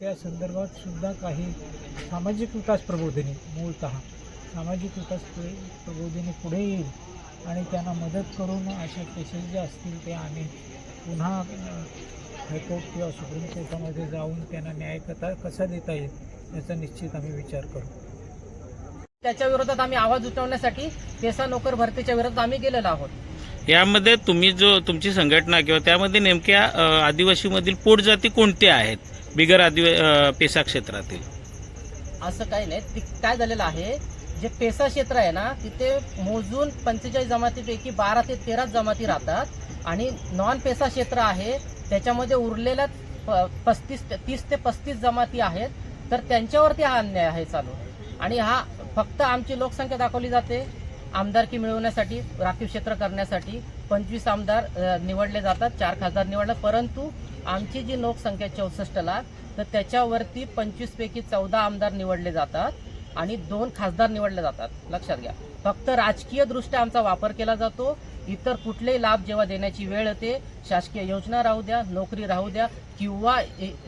त्या संदर्भात सुद्धा काही सामाजिक विकास प्रबोधिनी मूळत सामाजिक विकास प्र- प्रबोधिनी पुढे येईल आणि त्यांना मदत करून अशा केसेस ज्या असतील ते आम्ही पुन्हा हायकोर्ट किंवा सुप्रीम कोर्टामध्ये जाऊन त्यांना न्याय कथा कसा देता येईल याचा निश्चित आम्ही विचार करू. त्याच्या विरोधात आम्ही आवाज उठवण्यासाठी पेसा नोकर भरतीच्या विरोधात आम्ही गेलेलो आहोत. यामध्ये तुम्ही जो तुमची संघटना किंवा त्यामध्ये नेमक्या आदिवासीमधील पोटजाती कोणत्या आहेत? बिगर आदिवा पेसा क्षेत्रातील. असं काही नाही. ती काय झालेलं आहे? जे पेसा क्षेत्र आहे ना तिथे मोजून पंचेचाळीस जमातीपैकी बारा ते तेरा जमाती राहतात. आणि नॉन पेसा क्षेत्र आहे त्याच्यामध्ये उरलेल्या प- पस्तीस तीस ते पस्तीस जमाती आहेत. तर त्यांच्यावरती हा अन्याय आहे चालू. आणि हा फक्त आमची लोकसंख्या दाखवली जाते आमदारकी मिळवण्यासाठी राखीव क्षेत्र करण्यासाठी. पंचवीस आमदार निवडले जातात चार खासदार निवडले परंतु आमची जी लोकसंख्या चौसष्ट लाख तर त्याच्यावरती पंचवीसपैकी चौदा आमदार निवडले जातात आणि दोन खासदार निवडले जातात. लक्षात घ्या. फक्त राजकीयदृष्ट्या आमचा वापर केला जातो. इतर कुठलेही लाभ जेव्हा देण्याची वेळ येते शासकीय योजना राहू द्या नोकरी राहू द्या किंवा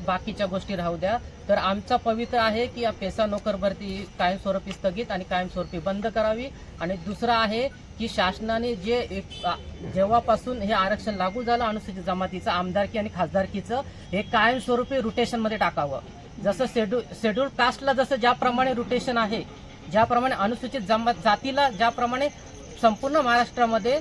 बाकीच्या गोष्टी राहू द्या तर आमचा पवित्र आहे की या पेसा नोकर भरती कायमस्वरूपी स्थगित आणि कायमस्वरूपी बंद करावी. आणि दुसरं आहे की शासनाने जे एक जेव्हापासून हे आरक्षण लागू झालं अनुसूचित जमातीचं आमदारकी आणि खासदारकीचं हे कायमस्वरूपी रोटेशनमध्ये टाकावं. जसं शेड्यूल शेड्यूल कास्टला जसं ज्याप्रमाणे रोटेशन आहे ज्याप्रमाणे अनुसूचित जमात जातीला ज्याप्रमाणे संपूर्ण महाराष्ट्रामध्ये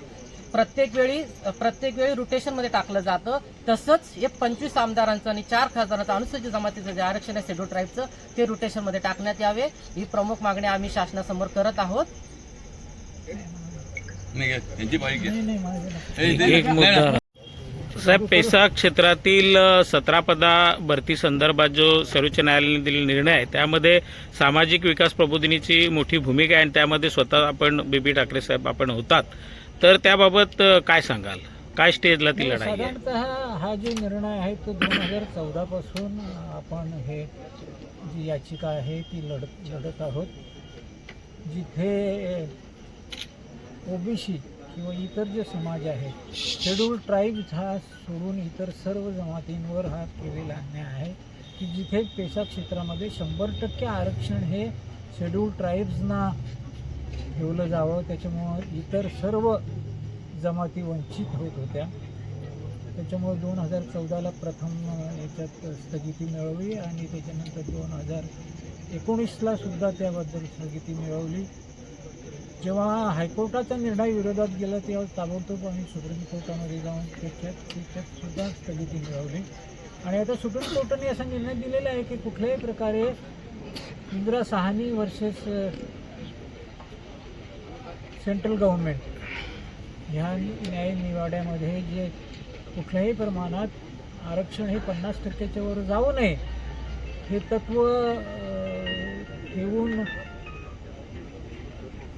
प्रत्येक वेळी प्रत्येक वेळी रोटेशनमध्ये टाकलं जातं तसंच हे पंचवीस आमदारांचं आणि चार खासदारांचं अनुसूचित जमातीचं जे आरक्षण आहे शेड्यूल ट्राईबचं ते रोटेशनमध्ये टाकण्यात यावे. ही प्रमुख मागणी आम्ही शासनासमोर करत आहोत. साहेब पेसा क्षेत्रातील सतरा पदा भरती संदर्भात जो सर्वोच्च न्यायालयाने दिलेला निर्णय आहे त्यामध्ये सामाजिक विकास प्रबोधिनीची मोठी भूमिका आहे आणि त्यामध्ये स्वतः आपण बेबी ठाकरे साहेब आपण होतात. तर त्याबाबत काय सांगाल? काय स्टेजला ती लढाई साधारणतः हा जो निर्णय आहे तो दोन हजार चौदा पासून आपण हे जी याचिका आहे ती लढत लढत आहोत. जिथे ओबीसी किंवा इतर जे समाज आहेत शेड्यूल ट्राईब्स हा सोडून इतर सर्व जमातींवर हा केलेला अन्याय आहे की जिथे पेशा क्षेत्रामध्ये शंभर टक्के आरक्षण हे शेड्यूल ट्राईब्सना ठेवलं जावं त्याच्यामुळं इतर सर्व जमाती वंचित होत होत्या. त्याच्यामुळे दोन हजार चौदाला प्रथम याच्यात स्थगिती मिळवली आणि त्याच्यानंतर दोन हजार एकोणीसला सुद्धा त्याबद्दल स्थगिती मिळवली जेव्हा हायकोर्टाचा निर्णय विरोधात गेला तेव्हा ताबडतोब आम्ही सुप्रीम कोर्टामध्ये जाऊन त्याच्यात त्याच्यात सुद्धा स्थगिती मिळवली. आणि आता सुप्रीम कोर्टाने असा निर्णय दिलेला आहे की कुठल्याही प्रकारे Indira Sawhney versus central government ह्या न्याय निवाड्यामध्ये जे कुठल्याही प्रमाणात आरक्षण हे पन्नास टक्क्याच्या वर जाऊ नये हे तत्व येऊन ठेवून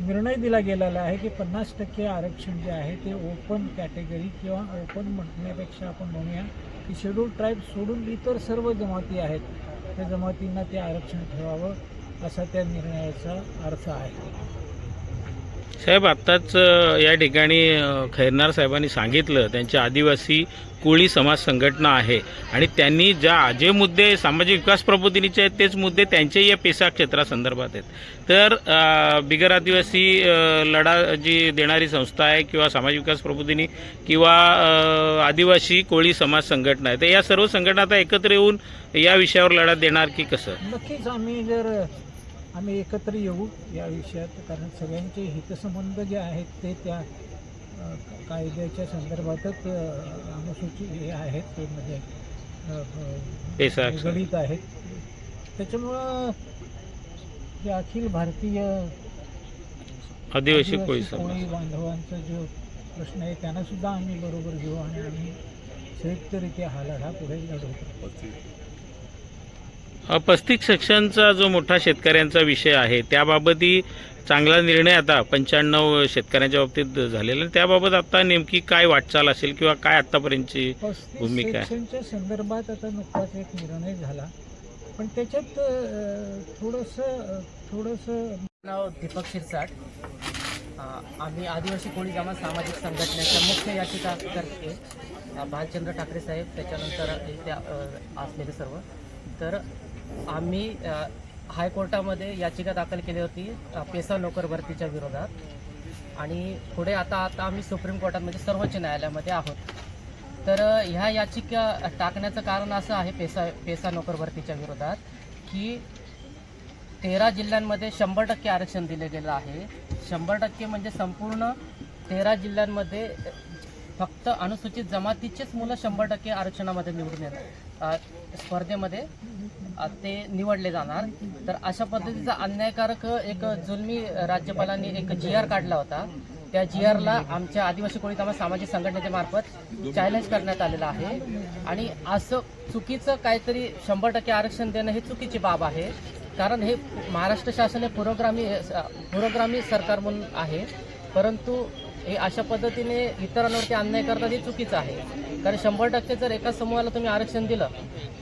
निर्णय दिला गेलेला आहे की पन्नास टक्के आरक्षण जे आहे ते ओपन कॅटेगरी किंवा ओपन म्हणण्यापेक्षा आपण म्हणूया की शेड्यूल ट्राईब सोडून इतर सर्व जमाती आहेत. त्या जमातींना ते आरक्षण ठेवावं असा त्या निर्णयाचा अर्थ आहे. साहेब आत्ताच या ठिकाणी खैरनार साहेबांनी सांगितलं त्यांच्या आदिवासी कोळी समाज संघटना आहे आणि त्यांनी ज्या जे मुद्दे सामाजिक विकास प्रबोधिनीचे आहेत तेच मुद्दे त्यांच्याही या पेसा क्षेत्रासंदर्भात आहेत. तर बिगर आदिवासी लढा जी देणारी संस्था आहे किंवा सामाजिक विकास प्रबोधिनी किंवा आदिवासी कोळी समाज संघटना आहे तर या सर्व संघटना आता एकत्र येऊन या विषयावर लढा देणार की कसं? नक्कीच आम्ही जर आम्ही एकत्र येऊ या विषयात कारण सगळ्यांचे हितसंबंध जे आहेत ते त्या कायद्याच्या संदर्भातच अ, अनुसूचित हे आहेत ते म्हणजे. निगडीत आहेत. त्याच्यामुळं जे अखिल भारतीय आदिवासी कोळी बांधवांचा जो प्रश्न आहे त्यांना सुद्धा आम्ही बरोबर घेऊ आणि आम्ही संयुक्तरित्या हा लढा पुढे लढवतो. पस्तीस सेक्शनचा जो मोठा शेतकऱ्यांचा विषय आहे त्याबाबतही चांगला निर्णय आता पंच्याण्णव शेतकऱ्यांच्या बाबतीत झालेला आहे. त्याबाबत आता नेमकी काय वाटचाल असेल किंवा काय आतापर्यंतची भूमिका आहे. सेक्शनच्या संदर्भात आता नुकताच एक निर्णय झाला पण त्याच्यात थोडंसं थोडंसं नाव दीपक शिरसाट आम्ही आदिवासी कोळी जमात सामाजिक संघटनेच्या मुख्य याचिका करते भालचंद्र ठाकरे साहेब त्याच्यानंतर अ, असलेले सर्व तर आम्ही हायकोर्टामध्ये याचिका दाखल केली होती पेसा नोकर भरतीच्या विरोधात. आणि पुढे आता आता आम्ही सुप्रीम कोर्टात म्हणजे सर्वोच्च न्यायालयामध्ये आहोत. तर ह्या याचिका टाकण्याचं कारण असं आहे पेसा पेसा नोकर भरतीच्या विरोधात की तेरा जिल्ह्यांमध्ये शंभर टक्के आरक्षण दिले गेलं आहे. शंभर टक्के म्हणजे संपूर्ण तेरा जिल्ह्यांमध्ये फक्त अनुसूचित जमातीचेच मुलं शंभर टक्के आरक्षणामध्ये निवडून येतात स्पर्धेमध्ये. ते निवडले जाणार. तर अशा पद्धतीचा अन्यायकारक एक जुलमी राज्यपालांनी एक जी आर काढला होता. त्या जी आरला आमच्या आदिवासी कोळी समाज सामाजिक संघटनेच्या मार्फत चॅलेंज करण्यात आलेलं आहे. आणि असं चुकीचं काहीतरी शंभर टक्के आरक्षण देणं हे चुकीची बाब आहे. कारण हे महाराष्ट्र शासन हे पुरोग्रामी पुरोग्रामी सरकार म्हणून आहे. परंतु हे अशा पद्धतीने इतरांवरती अन्याय करतात हे चुकीचं आहे. कारण शंभर टक्के जर एका समूहाला तुम्ही आरक्षण दिलं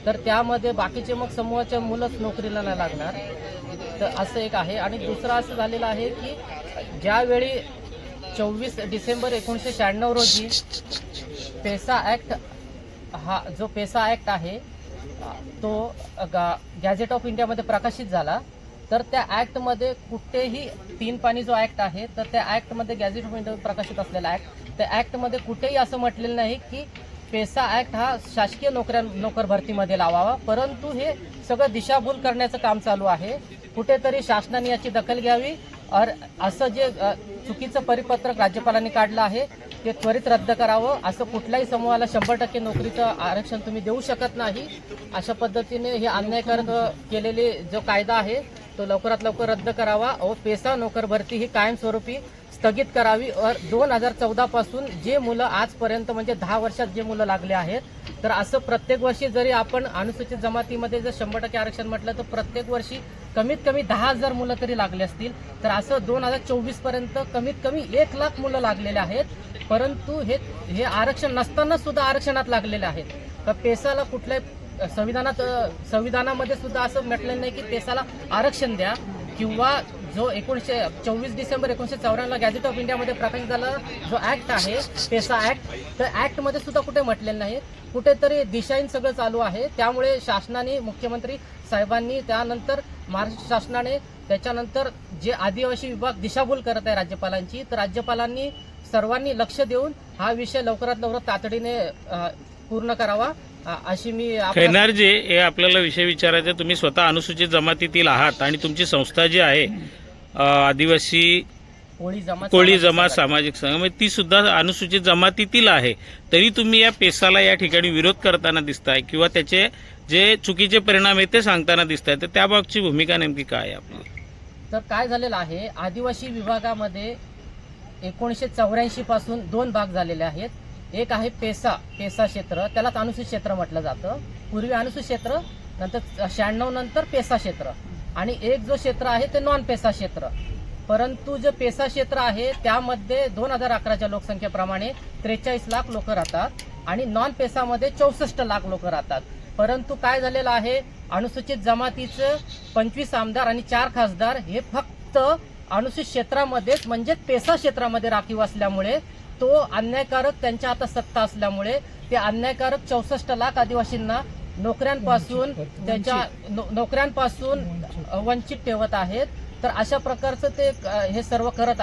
तर त्यामध्ये बाकीचे मग समूहाच्या मुलंच नोकरीला नाही लागणार. तर असं एक आहे. आणि दुसरं असं झालेलं आहे की ज्यावेळी चोवीस डिसेंबर एकोणीसशे शहाण्णव रोजी पेसा ॲक्ट हा जो पेसा ॲक्ट आहे तो गा गॅझेट ऑफ इंडियामध्ये प्रकाशित झाला. तर त्या ॲक्टमध्ये कुठेही तीन पाणी जो ॲक्ट आहे तर त्या ॲक्टमध्ये गॅझेट ऑफ इंडिया प्रकाशित असलेला ॲक्ट त्या ॲक्टमध्ये कुठेही असं म्हटलेलं नाही की पेसा ॲक्ट हा शासकीय नोकऱ्या नोकर भरतीमध्ये लावावा परंतु हे सगळं दिशाभूल करण्याचं काम चालू आहे. कुठेतरी शासनाने याची दखल घ्यावी. और असं जे चुकीचं परिपत्रक राज्यपालांनी काढलं आहे ते त्वरित रद्द करावं. असं कुठल्याही समूहाला शंभर टक्के नोकरीचं आरक्षण तुम्ही देऊ शकत नाही. अशा पद्धतीने हे अन्यायकारक केलेले जो कायदा आहे तो लवकरात लवकर रद्द करावा. व पेसा नोकर भरती ही कायमस्वरूपी स्थगित करावी. और दोन हजार चौदा पासून जे मुलं आजपर्यंत म्हणजे दहा वर्षात जे मुलं लागले आहेत तर असं प्रत्येक वर्षी जरी आपण अनुसूचित जमातीमध्ये जर शंभर टक्के आरक्षण म्हटलं तर प्रत्येक वर्षी कमीत कमी दहा हजार मुलं तरी लागले असतील. तर असं दोन हजार चोवीसपर्यंत कमीत कमी एक लाख मुलं लागलेले आहेत. परंतु हे हे आरक्षण नसताना सुद्धा आरक्षणात लागलेले आहेत. तर पेसाला कुठल्याही संविधानात संविधानामध्ये सुद्धा असं म्हटलेलं नाही की पेसाला आरक्षण द्या किंवा जो एकोणीसशे चोवीस डिसेंबर एकोणीसशे चौऱ्याण्णव गॅझेट ऑफ इंडियामध्ये प्रकाशित झाला जो ऍक्ट आहे पेसा ऍक्ट तर ऍक्टमध्ये सुद्धा कुठे म्हटलेलं नाही. कुठेतरी दिशाहीन सगळं चालू आहे. त्यामुळे शासनाने मुख्यमंत्री साहेबांनी त्यानंतर महाराष्ट्र शासनाने त्याच्यानंतर जे आदिवासी विभाग दिशाभूल करत आहे राज्यपालांची तर राज्यपालांनी सर्वांनी लक्ष देऊन हा विषय लवकरात लवकर तातडीने पूर्ण करावा अशी मी खैरनारजी हे आपल्याला विषय विचारायचा. तुम्ही स्वतः अनुसूचित जमातीतील आहात आणि तुमची संस्था जी आहे आदिवासी कोळी जमात कोळी सामाजिक संघ म्हणजे ती सुद्धा अनुसूचित जमातीतील आहे तरी तुम्ही या पेसाला या ठिकाणी विरोध करताना दिसताय किंवा त्याचे जे चुकीचे परिणाम आहेत ते सांगताना दिसत आहे तर त्याबाबतची भूमिका नेमकी काय आपली तर काय झालेलं आहे आदिवासी विभागामध्ये एकोणीसशे चौऱ्याऐंशी पासून दोन भाग झालेले आहेत. एक आहे पेसा पेसा क्षेत्र. त्यालाच अनुसूचित क्षेत्र म्हटलं जातं. पूर्वी अनुसूचित क्षेत्र नंतर शहाण्णव नंतर पेसा क्षेत्र. आणि एक जो क्षेत्र आहे ते नॉन पेसा क्षेत्र. परंतु जे पेसा क्षेत्र आहे त्यामध्ये दोन हजार अकराच्या लोकसंख्येप्रमाणे त्रेचाळीस लाख लोक राहतात आणि नॉन पेसामध्ये चौसष्ट लाख लोक राहतात. परंतु काय झालेलं आहे? अनुसूचित जमातीचं पंचवीस आमदार आणि चार खासदार हे फक्त अनुसूचित क्षेत्रामध्येच म्हणजे पेसा क्षेत्रामध्ये राखीव असल्यामुळे तो अन्यायकारक त्यांच्या हातात सत्ता असल्यामुळे ते अन्यायकारक चौसष्ट लाख आदिवासींना नोकऱ्यांपासून त्याच्या नोकऱ्यांपासून वंचित. ठेवत आहेत. तर अशा प्रकारचं ते हे सर्व करत आहेत.